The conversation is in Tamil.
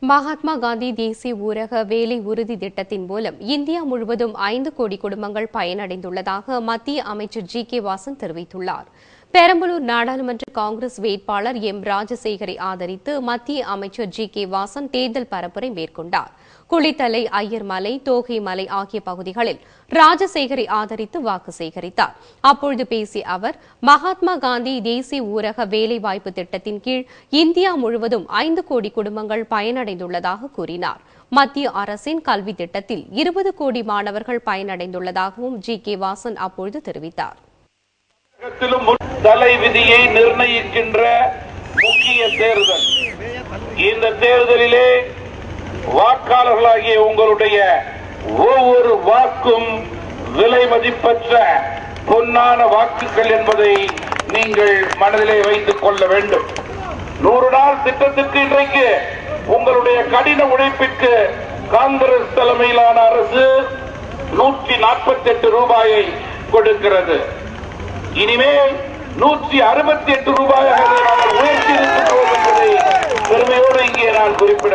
மகாத்மா காந்தி தேசிய ஊரக வேலை உறுதி திட்டத்தின் மூலம் இந்தியா முழுவதும் ஐந்து கோடி குடும்பங்கள் பயனடைந்துள்ளதாக மத்திய அமைச்சர் ஜி கே வாசன் தெரிவித்துள்ளார். பெரம்பலூர் நாடாளுமன்ற காங்கிரஸ் வேட்பாளர் எம். ராஜசேகரை ஆதரித்து மத்திய அமைச்சர் ஜி. கே. வாசன் தேர்தல் பரப்புரை மேற்கொண்டார். குளித்தலை ஐயர்மலை தோகைமலை ஆகிய பகுதிகளில் ராஜசேகரை ஆதரித்து வாக்கு சேகரித்தார். அப்பொழுது பேசிய அவர் மகாத்மா காந்தி தேசிய ஊரக வேலைவாய்ப்பு திட்டத்தின் கீழ் இந்தியா முழுவதும் ஐந்து கோடி குடும்பங்கள் பயனடைந்துள்ளதாக கூறினார். மத்திய அரசின் கல்வி திட்டத்தில் இருபது கோடி மாணவர்கள் பயனடைந்துள்ளதாகவும் ஜி. கே. வாசன் அப்பொழுது தெரிவித்தார். தலைவிதியை தலை விதியை நிர்ணயிக்கின்ற முக்கிய தேர்தல். இந்த தேர்தலிலே வாக்காளர்களாகிய உங்களுடைய ஒவ்வொரு வாக்கும் விலை மதிப்பற்ற பொன்னான வாக்குகள் என்பதை நீங்கள் மனதிலே வைத்துக் கொள்ள வேண்டும். நூறு நாள் திட்டத்திற்கு இன்றைக்கு உங்களுடைய கடின உழைப்பிற்கு காங்கிரஸ் தலைமையிலான அரசு நூற்றி நாற்பத்தி எட்டு ரூபாயை கொடுக்கிறது. இனிமேல் நூற்றி அறுபத்தி எட்டு ரூபாயாக நாங்கள் உயர்த்தி இருக்கிறோம் என்பதை பெருமையோடு இங்கே நான் குறிப்பிட